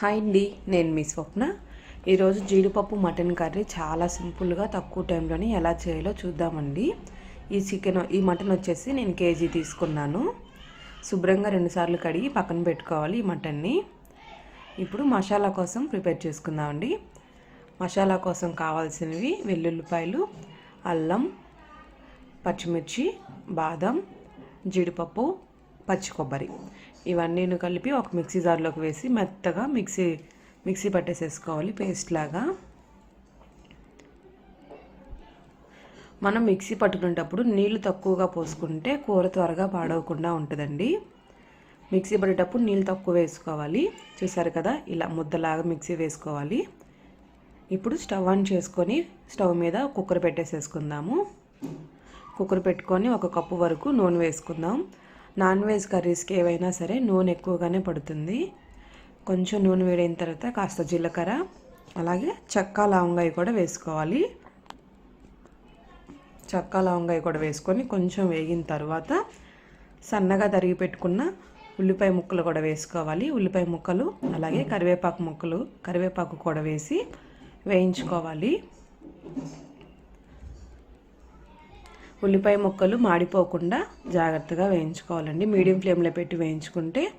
Hi అండి నేను మీ స్వప్న. ఈరోజు జీడిపప్పు మటన్ కర్రీ చాలా సింపుల్గా తక్కువ టైంలోనే ఎలా చేయాలో చూద్దామండి. ఈ చికెన్ ఈ మటన్ వచ్చేసి నేను కేజీ తీసుకున్నాను. శుభ్రంగా రెండుసార్లు కడిగి పక్కన పెట్టుకోవాలి ఈ మటన్ని. ఇప్పుడు మసాలా కోసం ప్రిపేర్ చేసుకుందామండి. మసాలా కోసం కావాల్సినవి వెల్లుల్లిపాయలు అల్లం పచ్చిమిర్చి బాదం జీడిపప్పు పచ్చి కొబ్బరి. ఇవన్నీ కలిపి ఒక మిక్సీ జార్లోకి వేసి మెత్తగా మిక్సీ మిక్సీ పట్టేసేసుకోవాలి పేస్ట్ లాగా. మనం మిక్సీ పట్టుకునేటప్పుడు నీళ్ళు తక్కువగా పోసుకుంటే కూర త్వరగా పాడవకుండా ఉంటుందండి. మిక్సీ పడేటప్పుడు నీళ్ళు తక్కువ వేసుకోవాలి. చూసారు కదా ఇలా ముద్దలాగా మిక్సీ వేసుకోవాలి. ఇప్పుడు స్టవ్ ఆన్ చేసుకొని స్టవ్ మీద కుక్కర్ పెట్టేసేసుకుందాము. కుక్కర్ పెట్టుకొని ఒక కప్పు వరకు నూనె వేసుకుందాం. నాన్ వెజ్ కర్రీస్కి ఏవైనా సరే నూనె ఎక్కువగానే పడుతుంది. కొంచెం నూనె వేడైన తర్వాత కాస్త జీలకర్ర అలాగే చెక్క లవంగాయ కూడా వేసుకోవాలి. చెక్క లవంగాయ కూడా వేసుకొని కొంచెం వేగిన తర్వాత సన్నగా తరిగి పెట్టుకున్న ఉల్లిపాయ ముక్కలు కూడా వేసుకోవాలి. ఉల్లిపాయ ముక్కలు అలాగే కరివేపాకు ముక్కలు కరివేపాకు కూడా వేసి వేయించుకోవాలి. ఉల్లిపాయ ముక్కలు మాడిపోకుండా జాగ్రత్తగా వేయించుకోవాలండి. మీడియం ఫ్లేమ్లో పెట్టి వేయించుకుంటే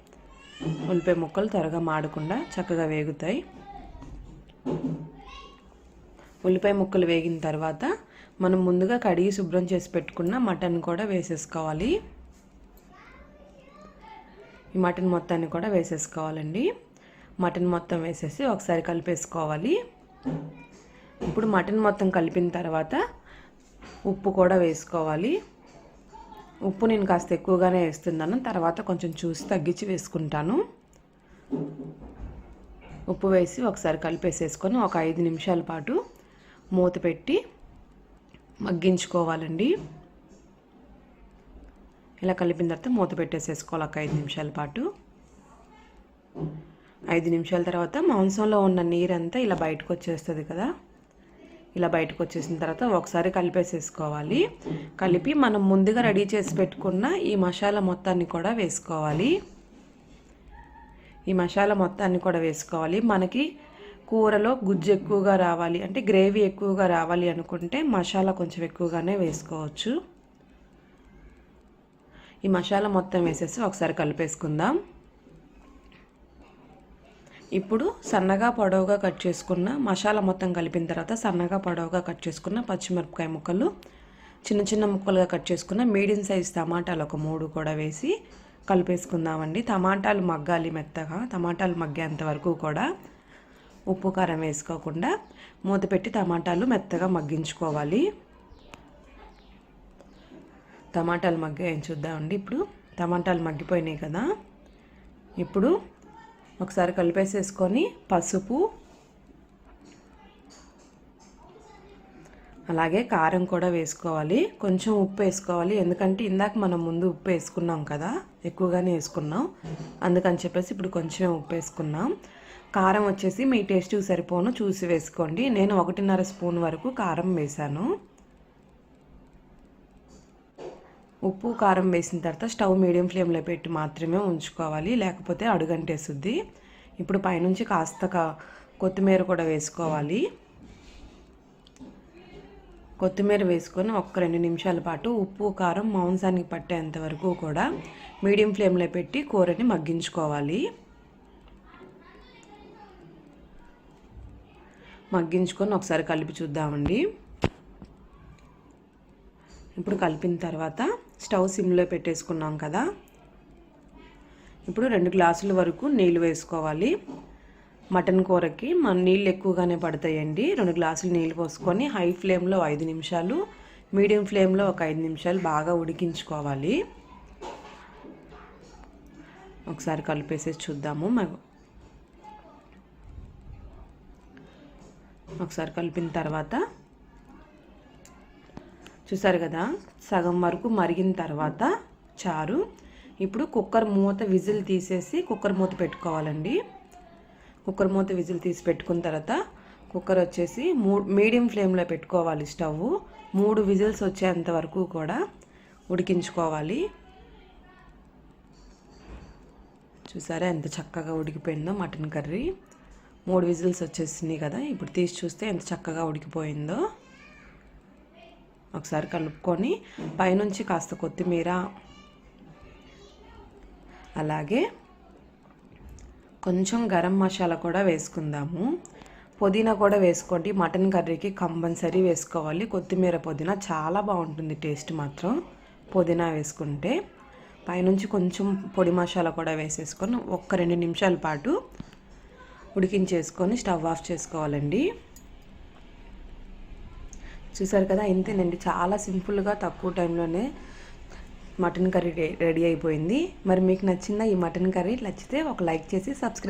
ఉల్లిపాయ ముక్కలు త్వరగా మాడకుండా చక్కగా వేగుతాయి. ఉల్లిపాయ ముక్కలు వేగిన తర్వాత మనం ముందుగా కడిగి శుభ్రం చేసి పెట్టుకున్న మటన్ కూడా వేసేసుకోవాలి. ఈ మటన్ మొత్తాన్ని కూడా వేసేసుకోవాలండి. మటన్ మొత్తం వేసేసి ఒకసారి కలిపేసుకోవాలి. ఇప్పుడు మటన్ మొత్తం కలిపిన తర్వాత ఉప్పు కూడా వేసుకోవాలి. ఉప్పు నేను కాస్త ఎక్కువగానే వేస్తున్నాను. తర్వాత కొంచెం చూసి తగ్గించి వేసుకుంటాను. ఉప్పు వేసి ఒకసారి కలిపేసేసుకొని ఒక ఐదు నిమిషాల పాటు మూత పెట్టి మగ్గించుకోవాలండి. ఇలా కలిపిన తర్వాత మూత పెట్టేసేసుకోవాలి ఒక ఐదు నిమిషాల పాటు. ఐదు నిమిషాల తర్వాత మాంసంలో ఉన్న నీరంతా ఇలా బయటకు వచ్చేస్తుంది కదా. ఇలా బయటకు వచ్చేసిన తర్వాత ఒకసారి కలిపేసేసుకోవాలి. కలిపి మనం ముందుగా రెడీ చేసి పెట్టుకున్న ఈ మసాలా మొత్తాన్ని కూడా వేసుకోవాలి. ఈ మసాలా మొత్తాన్ని కూడా వేసుకోవాలి. మనకి కూరలో గుజ్జు ఎక్కువగా రావాలి. అంటే గ్రేవీ ఎక్కువగా రావాలి అనుకుంటే మసాలా కొంచెం ఎక్కువగానే వేసుకోవచ్చు. ఈ మసాలా మొత్తం వేసేసి ఒకసారి కలిపేసుకుందాం. ఇప్పుడు సన్నగా పొడవుగా కట్ చేసుకున్న మసాలా మొత్తం కలిపిన తర్వాత సన్నగా పొడవుగా కట్ చేసుకున్న పచ్చిమిరపకాయ ముక్కలు చిన్న చిన్న ముక్కలుగా కట్ చేసుకున్న మీడియం సైజ్ టమాటాలు ఒక మూడు కూడా వేసి కలిపేసుకుందామండి. టమాటాలు మగ్గాలి మెత్తగా టమాటాలు మగ్గేంత వరకు కూడా ఉప్పు కారం వేసుకోకుండా మూత పెట్టి టమాటాలు మెత్తగా మగ్గించుకోవాలి. టమాటాలు మగ్గాయని చూద్దామండి. ఇప్పుడు టమాటాలు మగ్గిపోయినాయి కదా. ఇప్పుడు ఒకసారి కలిపేసేసుకొని పసుపు అలాగే కారం కూడా వేసుకోవాలి. కొంచెం ఉప్పు వేసుకోవాలి. ఎందుకంటే ఇందాక మనం ముందు ఉప్పు వేసుకున్నాం కదా ఎక్కువగానే వేసుకున్నాం. అందుకని చెప్పేసి ఇప్పుడు కొంచెం ఉప్పు వేసుకున్నాం. కారం వచ్చేసి మీ టేస్ట్ సరిపోను. చూసి వేసుకోండి. నేను ఒకటిన్నర స్పూన్ వరకు కారం వేశాను. ఉప్పు కారం వేసిన తర్వాత స్టవ్ మీడియం ఫ్లేమ్లో పెట్టి మాత్రమే ఉంచుకోవాలి. లేకపోతే అడుగంటేస్తుంది ఇప్పుడు పైనుంచి కాస్త కొత్తిమీర కూడా వేసుకోవాలి. కొత్తిమీర వేసుకొని ఒక్క రెండు నిమిషాల పాటు ఉప్పు కారం మాంసానికి పట్టేంత వరకు కూడా మీడియం ఫ్లేమ్లో పెట్టి కూరని మగ్గించుకోవాలి. మగ్గించుకొని ఒకసారి కలిపి చూద్దామండి. ఇప్పుడు కలిపిన తర్వాత స్టవ్ సిమ్లో పెట్టేసుకున్నాం కదా. ఇప్పుడు రెండు గ్లాసుల వరకు నీళ్ళు వేసుకోవాలి. మటన్ కూరకి మన నీళ్ళు ఎక్కువగానే పడతాయండి. రెండు గ్లాసులు నీళ్ళు పోసుకొని హై ఫ్లేమ్లో ఐదు నిమిషాలు మీడియం ఫ్లేమ్లో ఒక ఐదు నిమిషాలు బాగా ఉడికించుకోవాలి. ఒకసారి కలిపేసేసి చూద్దాము. ఒకసారి కలిపిన తర్వాత చూసారు కదా? సగం వరకు మరిగిన తర్వాత చారు. ఇప్పుడు కుక్కర్ మూత విజిల్ తీసేసి కుక్కర్ మూత పెట్టుకోవాలండి. కుక్కర్ మూత విజిల్ తీసి పెట్టుకున్న తర్వాత కుక్కర్ వచ్చేసి మూ మీడియం ఫ్లేమ్లో పెట్టుకోవాలి స్టవ్ మూడు విజిల్స్ వచ్చేంత వరకు కూడా ఉడికించుకోవాలి. చూసారా ఎంత చక్కగా ఉడికిపోయిందో మటన్ కర్రీ. మూడు విజిల్స్ వచ్చేసినాయి కదా? ఇప్పుడు తీసి చూస్తే ఎంత చక్కగా ఉడికిపోయిందో. ఒకసారి కలుపుకొని పైనుంచి కాస్త కొత్తిమీర అలాగే కొంచెం గరం మసాలా కూడా వేసుకుందాము. పుదీనా కూడా వేసుకోండి. మటన్ కర్రీకి కంపల్సరీ వేసుకోవాలి. కొత్తిమీర పుదీనా చాలా బాగుంటుంది టేస్ట్ మాత్రం. పుదీనా వేసుకుంటే పైనుంచి కొంచెం పొడి మసాలా కూడా వేసేసుకొని ఒక్క రెండు నిమిషాల పాటు ఉడికించేసుకొని స్టవ్ ఆఫ్ చేసుకోవాలండి. చూసారు కదా ఇంతేనండి. చాలా సింపుల్గా తక్కువ టైంలోనే మటన్ కర్రీ రెడీ అయిపోయింది. మరి మీకు నచ్చిందా ఈ మటన్ కర్రీ? నచ్చితే ఒక లైక్ చేసి సబ్స్క్రైబ్